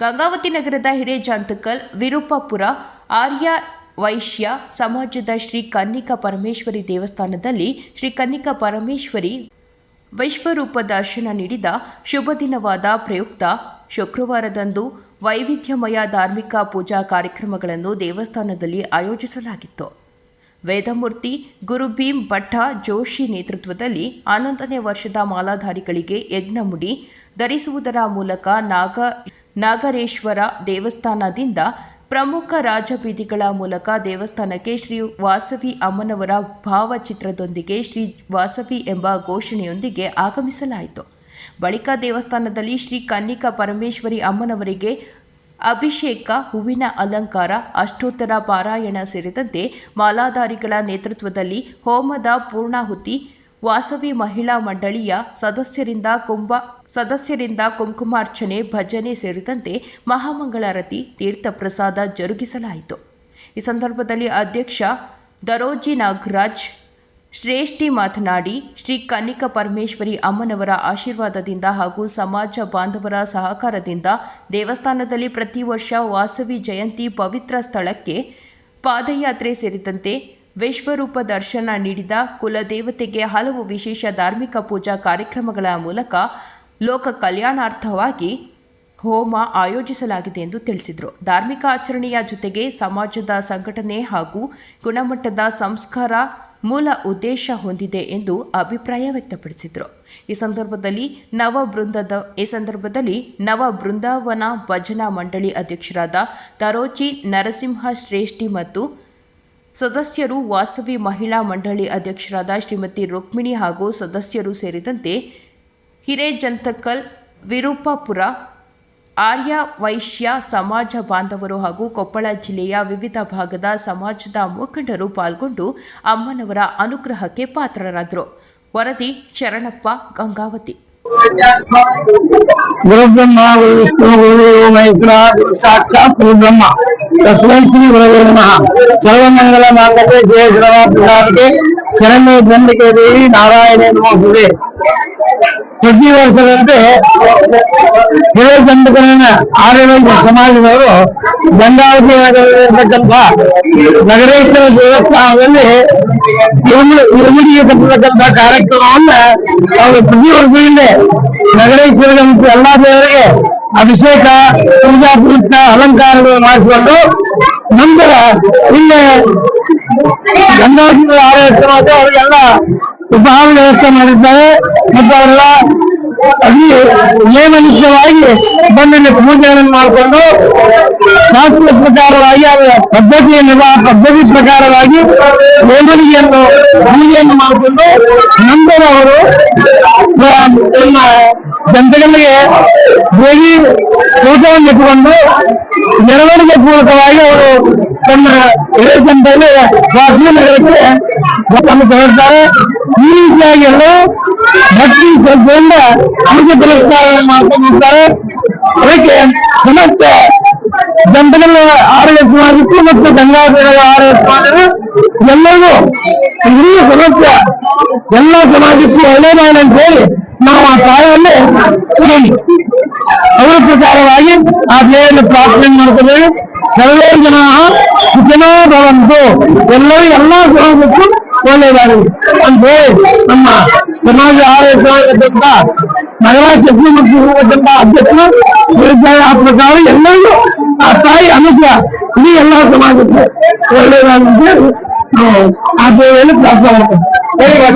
ಗಂಗಾವತಿ ನಗರದ ಹಿರೇಜಾಂತಕಲ್, ವಿರೂಪಾಪುರ, ಆರ್ಯ ವೈಶ್ಯ ಸಮಾಜದ ಶ್ರೀ ಕನ್ನಿಕಾ ಪರಮೇಶ್ವರಿ ದೇವಸ್ಥಾನದಲ್ಲಿ ಶ್ರೀ ಕನ್ನಿಕಾ ಪರಮೇಶ್ವರಿ ವಿಶ್ವರೂಪ ದರ್ಶನ ನೀಡಿದ ಶುಭ ದಿನವಾದ ಪ್ರಯುಕ್ತ ಶುಕ್ರವಾರದಂದು ವೈವಿಧ್ಯಮಯ ಧಾರ್ಮಿಕ ಪೂಜಾ ಕಾರ್ಯಕ್ರಮಗಳನ್ನು ದೇವಸ್ಥಾನದಲ್ಲಿ ಆಯೋಜಿಸಲಾಗಿತ್ತು. ವೇದಮೂರ್ತಿ ಗುರು ಭೀಮ್ ಭಟ್ಟ ಜೋಶಿ ನೇತೃತ್ವದಲ್ಲಿ ಹನ್ನೊಂದನೇ ವರ್ಷದ ಮಾಲಾಧಾರಿಗಳಿಗೆ ಯಜ್ಞಮುಡಿ ಧರಿಸುವುದರ ಮೂಲಕ ನಾಗ ನಾಗರೇಶ್ವರ ದೇವಸ್ಥಾನದಿಂದ ಪ್ರಮುಖ ರಾಜಬೀದಿಗಳ ಮೂಲಕ ದೇವಸ್ಥಾನಕ್ಕೆ ಶ್ರೀ ವಾಸವಿ ಅಮ್ಮನವರ ಭಾವಚಿತ್ರದೊಂದಿಗೆ ಶ್ರೀ ವಾಸವಿ ಎಂಬ ಘೋಷಣೆಯೊಂದಿಗೆ ಆಗಮಿಸಲಾಯಿತು. ಬಳಿಕ ದೇವಸ್ಥಾನದಲ್ಲಿ ಶ್ರೀ ಕನ್ನಿಕಾ ಪರಮೇಶ್ವರಿ ಅಮ್ಮನವರಿಗೆ ಅಭಿಷೇಕ, ಹೂವಿನ ಅಲಂಕಾರ, ಅಷ್ಟೋತ್ತರ ಪಾರಾಯಣ ಸೇರಿದಂತೆ ಮಾಲಾಧಾರಿಗಳ ನೇತೃತ್ವದಲ್ಲಿ ಹೋಮದ ಪೂರ್ಣಾಹುತಿ ವಾಸವಿ ಮಹಿಳಾ ಮಂಡಳಿಯ ಸದಸ್ಯರಿಂದ ಕುಂಭ ಸದಸ್ಯರಿಂದ ಕುಂಕುಮಾರ್ಚನೆ, ಭಜನೆ ಸೇರಿದಂತೆ ಮಹಾಮಂಗಳಾರತಿ, ತೀರ್ಥ ಪ್ರಸಾದ ಜರುಗಿಸಲಾಯಿತು. ಈ ಸಂದರ್ಭದಲ್ಲಿ ಅಧ್ಯಕ್ಷ ದರೋಜಿ ನಾಗರಾಜ್, ಶ್ರೇಷ್ಠಿ ಮಾತನಾಡಿ, ಶ್ರೀ ಕನ್ನಿಕ ಪರಮೇಶ್ವರಿ ಅಮ್ಮನವರ ಆಶೀರ್ವಾದದಿಂದ ಹಾಗೂ ಸಮಾಜ ಬಾಂಧವರ ಸಹಕಾರದಿಂದ ದೇವಸ್ಥಾನದಲ್ಲಿ ಪ್ರತಿ ವರ್ಷ ವಾಸವಿ ಜಯಂತಿ ಪವಿತ್ರ ಸ್ಥಳಕ್ಕೆ ಪಾದಯಾತ್ರೆ ಸೇರಿದಂತೆ ವಿಶ್ವರೂಪ ದರ್ಶನ ನೀಡಿದ ಕುಲದೇವತೆಗೆ ಹಲವು ವಿಶೇಷ ಧಾರ್ಮಿಕ ಪೂಜಾ ಕಾರ್ಯಕ್ರಮಗಳ ಮೂಲಕ ಲೋಕ ಕಲ್ಯಾಣಾರ್ಥವಾಗಿ ಹೋಮ ಆಯೋಜಿಸಲಾಗಿದೆ ಎಂದು ತಿಳಿಸಿದರು. ಧಾರ್ಮಿಕ ಆಚರಣೆಯ ಜೊತೆಗೆ ಸಮಾಜದ ಸಂಘಟನೆ ಹಾಗೂ ಗುಣಮಟ್ಟದ ಸಂಸ್ಕಾರ ಮೂಲ ಉದ್ದೇಶ ಹೊಂದಿದೆ ಎಂದು ಅಭಿಪ್ರಾಯ ವ್ಯಕ್ತಪಡಿಸಿದರು. ಈ ಸಂದರ್ಭದಲ್ಲಿ ನವ ಬೃಂದದ, ಈ ಸಂದರ್ಭದಲ್ಲಿ ನವ ಬೃಂದಾವನ ಭಜನಾ ಮಂಡಳಿ ಅಧ್ಯಕ್ಷರಾದ ತರೋಚಿ ನರಸಿಂಹ ಶ್ರೇಷ್ಠಿ ಮತ್ತು ಸದಸ್ಯರು ವಾಸವಿ ಮಹಿಳಾ ಮಂಡಳಿ ಅಧ್ಯಕ್ಷರಾದ ಶ್ರೀಮತಿ ರುಕ್ಮಿಣಿ ಹಾಗೂ ಸದಸ್ಯರು ಸೇರಿದಂತೆ ಹಿರೇಜಂತಕಲ್, ವಿರೂಪಾಪುರ, ಆರ್ಯ ವೈಶ್ಯ ಸಮಾಜ ಬಾಂಧವರು ಹಾಗೂ ಕೊಪ್ಪಳ ಜಿಲ್ಲೆಯ ವಿವಿಧ ಭಾಗದ ಸಮಾಜದ ಮುಖಂಡರು ಪಾಲ್ಗೊಂಡು ಅಮ್ಮನವರ ಅನುಗ್ರಹಕ್ಕೆ ಪಾತ್ರರಾದರು. ವರದಿ ಶರಣಪ್ಪ ಗಂಗಾವತಿ. ಗುರುಬ್ರಹ್ಮ ಗುರು ವಿಷ್ಣು ಗುರು ಮೈತ್ರ ಗುರು ಸಾಕ್ಷಾತ್ ಗುರು ಬ್ರಹ್ಮ ತಸ್ಮೈ ಶ್ರೀ ಗುರವೇ ನಮಃ ಸರ್ವಮಂಗಲ ಮಾಂಗಲ್ಯ ಜಯ ಗುರವ ಪ್ರಧಾನಿಗೆ ಶರಣ್ಯ ಗಂಡಿಕೆ ದೇವಿ ನಾರಾಯಣ ನಮೋಸ್ತುತೆ ಪ್ರತಿ ವರ್ಷದಂತೆ ಹಿರೇಚಂದ್ರಕರಣ ಆರ್ಯವೈದ್ಯ ಸಮಾಜದವರು ಗಂಗಾವತಿ ನಗರದಲ್ಲಿರ್ತಕ್ಕಂಥ ನಗರೇಶ್ವರ ದೇವಸ್ಥಾನದಲ್ಲಿ ಇರುಮುಡಿ- ಇರುಮುಡಿಗೆ ಕಟ್ಟತಕ್ಕಂಥ ಕಾರ್ಯಕ್ರಮವನ್ನ ಅವರು ಪ್ರತಿ ವರ್ಷದಿಂದ ನಗರೇಶ್ವರ ಮತ್ತು ಎಲ್ಲಾ ದೇವರಿಗೆ ಅಭಿಷೇಕ, ಪೂಜಾ ಪುರಸ್ಕ ಅಲಂಕಾರಗಳು ಮಾಡಿಸಿಕೊಂಡು ನಂತರ ಇಲ್ಲಿ ಆಡಳಿತ ಮತ್ತು ಅವರಿಗೆಲ್ಲ ಉಪಹಾರ ವ್ಯವಸ್ಥೆ ಮಾಡಿದ್ದಾರೆ. ಮತ್ತು ಅವರೆಲ್ಲ ಅತಿ ನಿಯಮನಿಷ್ಠವಾಗಿ ಬಂದಲ್ಲಿ ಪೂಜೆಗಳನ್ನು ಮಾಡಿಕೊಂಡು ಶಾಸ್ತ್ರ ಪ್ರಕಾರವಾಗಿ ಅವರ ಪದ್ಧತಿಯ ನಿರ್ವಾಹ ಪದ್ಧತಿ ಪ್ರಕಾರವಾಗಿ ಮೆರವಣಿಗೆಯನ್ನು ಪೂಜೆಯನ್ನು ಮಾಡಿಕೊಂಡು ನಂತರ ಅವರು ತಮ್ಮ ಜನತೆಗಳಿಗೆ ದೇವಿ ಊಟವನ್ನು ಇಟ್ಟುಕೊಂಡು ಮೆರವಣಿಗೆ ಪೂರ್ವಕವಾಗಿ ಅವರು ತಮ್ಮ ಜನತೆಯಲ್ಲಿ ವಾಸವಿ ನಗರಕ್ಕೆ ತಮ್ಮ ಹೊರಡ್ತಾರೆ ಈ ರೀತಿಯಾಗಿ ಎಲ್ಲರೂ ಭಕ್ತಿ ಶ್ರದ್ಧೆಯಿಂದ ಪೂಜೆ ಪುರಸ್ಕಾರವನ್ನು ಮಾಡ್ಕೊಂಡಿರ್ತಾರೆ ಅದಕ್ಕೆ ಸಮಸ್ತ ಜನತೆಗಳ ಆರೋಗ್ಯ ಸಮಾಜಕ್ಕೂ ಮತ್ತು ಗಂಗಾಧರ ಆರೋಗ್ಯ ಸಮಾಜರು ಎಲ್ಲರಿಗೂ ಇಡೀ ಸಮಸ್ಯೆ ಎಲ್ಲ ಸಮಾಜಕ್ಕೂ ಒಳ್ಳೆಯದಾಗಲಿ ಅಂತ ಹೇಳಿ ನಾವು ಆ ತಾಯಿಯಲ್ಲೇ ಹೇಳಿ ಅವರ ಪ್ರಕಾರವಾಗಿ ಆ ದೇವರಲ್ಲಿ ಪ್ರಾರ್ಥನೆ ಮಾಡ್ಕೋಬೇಕು ಸರ್ವೇ ಜನ ಸುಖಿನೋ ಭವಂತು ಎಲ್ಲರೂ ಎಲ್ಲಾ ಸಮಾಜಕ್ಕೂ ಒಳ್ಳೆಯದಾಗಲಿ ಅಂತ ಹೇಳಿ ನಮ್ಮ ಸಮಾಜ ಆರೋಗ್ಯ ಮಹಿಳಾ ಶಕ್ತಿ ಮತ್ತು ಯುವಕರಿಂದ ಅಧ್ಯಕ್ಷರು ಹೇಳಿದ್ದಾರೆ ಆ ಪ್ರಕಾರ ಎಲ್ಲರಿಗೂ ಆ ತಾಯಿ ಅನುಗ್ರಹ ಇಡೀ ಎಲ್ಲಾ ಸಮಾಜಕ್ಕೆ ಒಳ್ಳೆಯದಾಗಲಿ ಅಂತ ಹೇಳಿ ನಾವು ಆ ದೇವಿಯಲ್ಲಿ ಪ್ರಾರ್ಥನೆ ಮಾಡ್ತೇವೆ